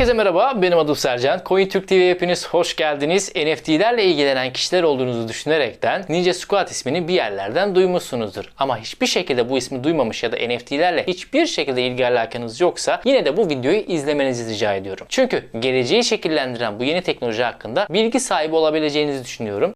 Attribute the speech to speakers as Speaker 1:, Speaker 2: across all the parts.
Speaker 1: Herkese merhaba, benim adım Sercan. CoinTürk TV'ye hepiniz hoş geldiniz. NFT'lerle ilgilenen kişiler olduğunuzu düşünerekten Ninja Squad ismini bir yerlerden duymuşsunuzdur. Ama hiçbir şekilde bu ismi duymamış ya da NFT'lerle hiçbir şekilde ilgi alakanız yoksa yine de bu videoyu izlemenizi rica ediyorum. Çünkü geleceği şekillendiren bu yeni teknoloji hakkında bilgi sahibi olabileceğinizi düşünüyorum.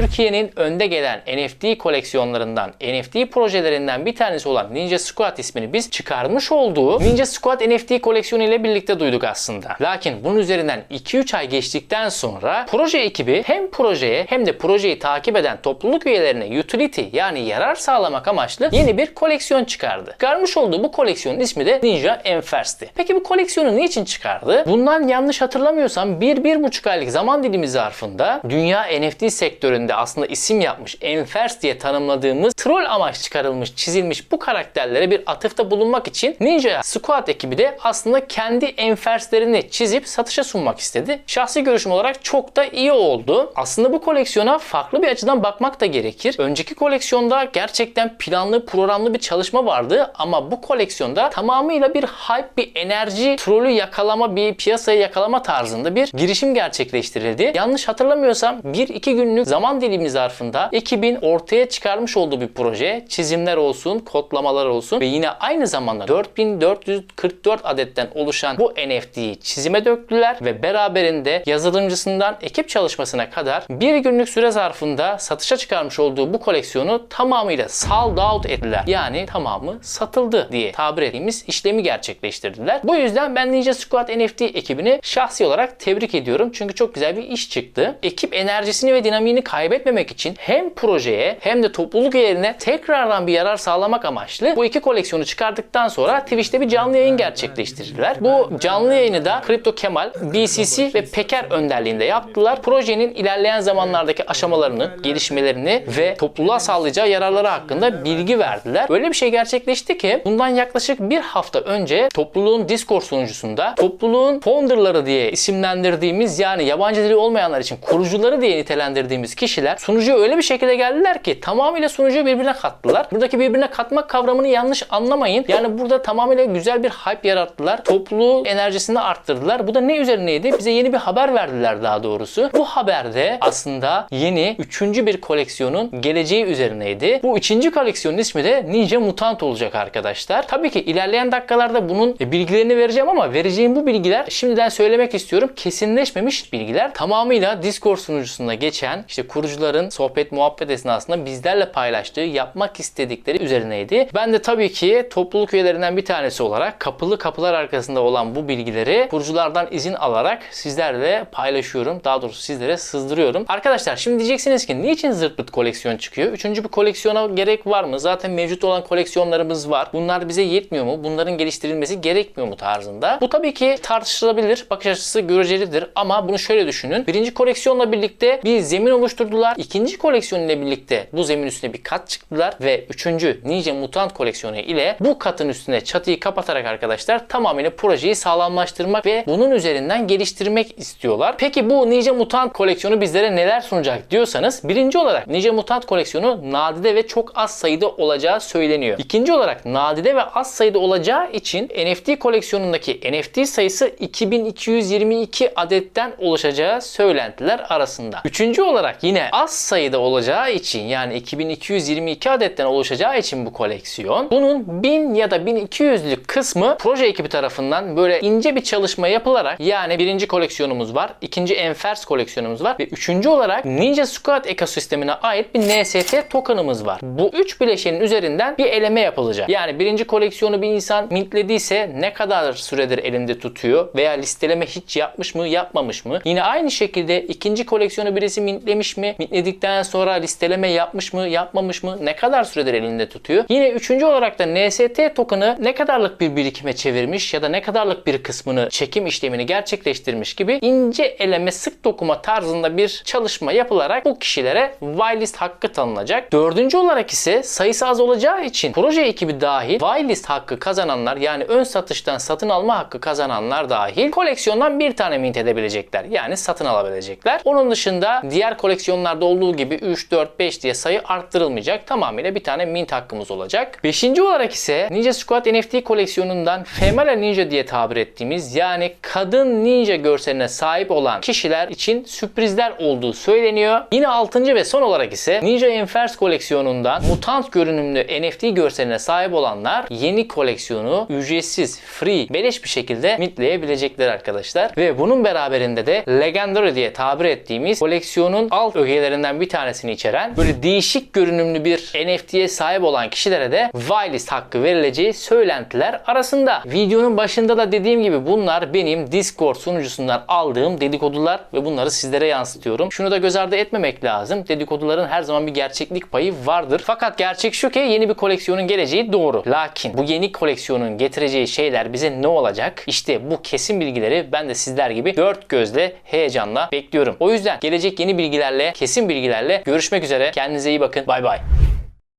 Speaker 1: Türkiye'nin önde gelen NFT koleksiyonlarından, NFT projelerinden bir tanesi olan Ninja Squad ismini biz çıkarmış olduğu Ninja Squad NFT koleksiyonu ile birlikte duyduk aslında. Lakin bunun üzerinden 2-3 ay geçtikten sonra proje ekibi hem projeye hem de projeyi takip eden topluluk üyelerine utility yani yarar sağlamak amaçlı yeni bir koleksiyon çıkardı. Çıkarmış olduğu bu koleksiyonun ismi de Ninja Enfers'ti. Peki bu koleksiyonu niçin çıkardı? Bundan yanlış hatırlamıyorsam 1-1,5 aylık zaman dilimi zarfında dünya NFT sektöründe aslında isim yapmış Enfers diye tanımladığımız troll amaç çıkarılmış, çizilmiş bu karakterlere bir atıfta bulunmak için Ninja Squad ekibi de aslında kendi Enferslerini çizip satışa sunmak istedi. Şahsi görüşüm olarak çok da iyi oldu. Aslında bu koleksiyona farklı bir açıdan bakmak da gerekir. Önceki koleksiyonda gerçekten planlı, programlı bir çalışma vardı ama bu koleksiyonda tamamıyla bir hype, bir enerji trolü yakalama, bir piyasayı yakalama tarzında bir girişim gerçekleştirildi. Yanlış hatırlamıyorsam 1-2 günlük zaman dilimi zarfında ekibin ortaya çıkarmış olduğu bir proje. Çizimler olsun, kodlamalar olsun ve yine aynı zamanda 4444 adetten oluşan bu NFT'yi çizime döktüler ve beraberinde yazılımcısından ekip çalışmasına kadar bir günlük süre zarfında satışa çıkarmış olduğu bu koleksiyonu tamamıyla sold out ettiler. Yani tamamı satıldı diye tabir ettiğimiz işlemi gerçekleştirdiler. Bu yüzden ben Ninja Squad NFT ekibini şahsi olarak tebrik ediyorum. Çünkü çok güzel bir iş çıktı. Ekip enerjisini ve dinamiğini kaybetmemek için hem projeye hem de topluluk üyelerine tekrardan bir yarar sağlamak amaçlı bu iki koleksiyonu çıkardıktan sonra Twitch'te bir canlı yayın gerçekleştirdiler. Bu canlı yayını da Crypto Kemal, BCC ve Peker önderliğinde yaptılar. Projenin ilerleyen zamanlardaki aşamalarını, gelişmelerini ve topluluğa sağlayacağı yararları hakkında bilgi verdiler. Böyle bir şey gerçekleşti ki bundan yaklaşık bir hafta önce topluluğun Discord sunucusunda topluluğun founderları diye isimlendirdiğimiz yani yabancı dili olmayanlar için kurucuları diye nitelendirdiğimiz kişiler sunucuya öyle bir şekilde geldiler ki tamamıyla sunucuyu birbirine kattılar. Buradaki birbirine katmak kavramını yanlış anlamayın. Yani burada tamamıyla güzel bir hype yarattılar. Topluluğu enerjisini arttırdılar. Bu da ne üzerineydi? Bize yeni bir haber verdiler daha doğrusu. Bu haberde aslında yeni üçüncü bir koleksiyonun geleceği üzerineydi. Bu üçüncü koleksiyonun ismi de Ninja Mutant olacak arkadaşlar. Tabii ki ilerleyen dakikalarda bunun bilgilerini vereceğim ama vereceğim bu bilgiler şimdiden söylemek istiyorum kesinleşmemiş bilgiler. Tamamıyla Discord sunucusunda geçen işte kurucuların sohbet muhabbet esnasında bizlerle paylaştığı yapmak istedikleri üzerineydi. Ben de tabii ki topluluk üyelerinden bir tanesi olarak kapılı kapılar arkasında olan bu bilgileri kuruculardan izin alarak sizlerle paylaşıyorum. Daha doğrusu sizlere sızdırıyorum. Arkadaşlar şimdi diyeceksiniz ki niçin zırt koleksiyon çıkıyor? Üçüncü bir koleksiyona gerek var mı? Zaten mevcut olan koleksiyonlarımız var. Bunlar bize yetmiyor mu? Bunların geliştirilmesi gerekmiyor mu tarzında? Bu tabii ki tartışılabilir. Bakış açısı görecelidir ama bunu şöyle düşünün. Birinci koleksiyonla birlikte bir zemin oluşturdular. İkinci koleksiyon ile birlikte bu zemin üstüne bir kat çıktılar ve üçüncü Ninja Mutant koleksiyonu ile bu katın üstüne çatıyı kapatarak arkadaşlar tamamıyla projeyi sağlamlaştırmak ve bunun üzerinden geliştirmek istiyorlar. Peki bu Ninja Mutant koleksiyonu bizlere neler sunacak diyorsanız birinci olarak Ninja Mutant koleksiyonu nadide ve çok az sayıda olacağı söyleniyor. İkinci olarak nadide ve az sayıda olacağı için NFT koleksiyonundaki NFT sayısı 2222 adetten oluşacağı söylentiler arasında. Üçüncü olarak yine az sayıda olacağı için yani 2222 adetten oluşacağı için bu koleksiyon bunun 1000 ya da 1200'lük kısmı proje ekibi tarafından böyle ince bir çalışma yapılarak yani birinci koleksiyonumuz var, ikinci Enfers koleksiyonumuz var ve üçüncü olarak Ninja Squad ekosistemine ait bir NFT tokenımız var. Bu üç bileşenin üzerinden bir eleme yapılacak. Yani birinci koleksiyonu bir insan mintlediyse ne kadar süredir elinde tutuyor veya listeleme hiç yapmış mı yapmamış mı? Yine aynı şekilde ikinci koleksiyonu birisi mintlemiş mi? Mintledikten sonra listeleme yapmış mı yapmamış mı? Ne kadar süredir elinde tutuyor? Yine üçüncü olarak da NFT token'ı ne kadarlık bir birikime çevirmiş ya da ne kadarlık bir kısmını çekim işlemini gerçekleştirmiş gibi ince eleme sık dokuma tarzında bir çalışma yapılarak bu kişilere whitelist hakkı tanınacak. Dördüncü olarak ise sayısı az olacağı için proje ekibi dahil whitelist hakkı kazananlar yani ön satıştan satın alma hakkı kazananlar dahil koleksiyondan bir tane mint edebilecekler. Yani satın alabilecekler. Onun dışında diğer koleksiyon koleksiyonlarda olduğu gibi 3, 4, 5 diye sayı arttırılmayacak. Tamamıyla bir tane mint hakkımız olacak. Beşinci olarak ise Ninja Squad NFT koleksiyonundan Female Ninja diye tabir ettiğimiz yani kadın ninja görseline sahip olan kişiler için sürprizler olduğu söyleniyor. Yine 6. ve son olarak ise Ninja Enforce koleksiyonundan mutant görünümlü NFT görseline sahip olanlar yeni koleksiyonu ücretsiz, free, beleş bir şekilde mintleyebilecekler arkadaşlar. Ve bunun beraberinde de Legendary diye tabir ettiğimiz koleksiyonun alt ögelerinden bir tanesini içeren böyle değişik görünümlü bir NFT'ye sahip olan kişilere de whitelist hakkı verileceği söylentiler arasında. Videonun başında da dediğim gibi bunlar benim Discord sunucusundan aldığım dedikodular ve bunları sizlere yansıtıyorum. Şunu da göz ardı etmemek lazım. Dedikoduların her zaman bir gerçeklik payı vardır. Fakat gerçek şu ki yeni bir koleksiyonun geleceği doğru. Lakin bu yeni koleksiyonun getireceği şeyler bize ne olacak? İşte bu kesin bilgileri ben de sizler gibi dört gözle heyecanla bekliyorum. O yüzden gelecek yeni bilgilerle, kesin bilgilerle görüşmek üzere. Kendinize iyi bakın. Bay bay.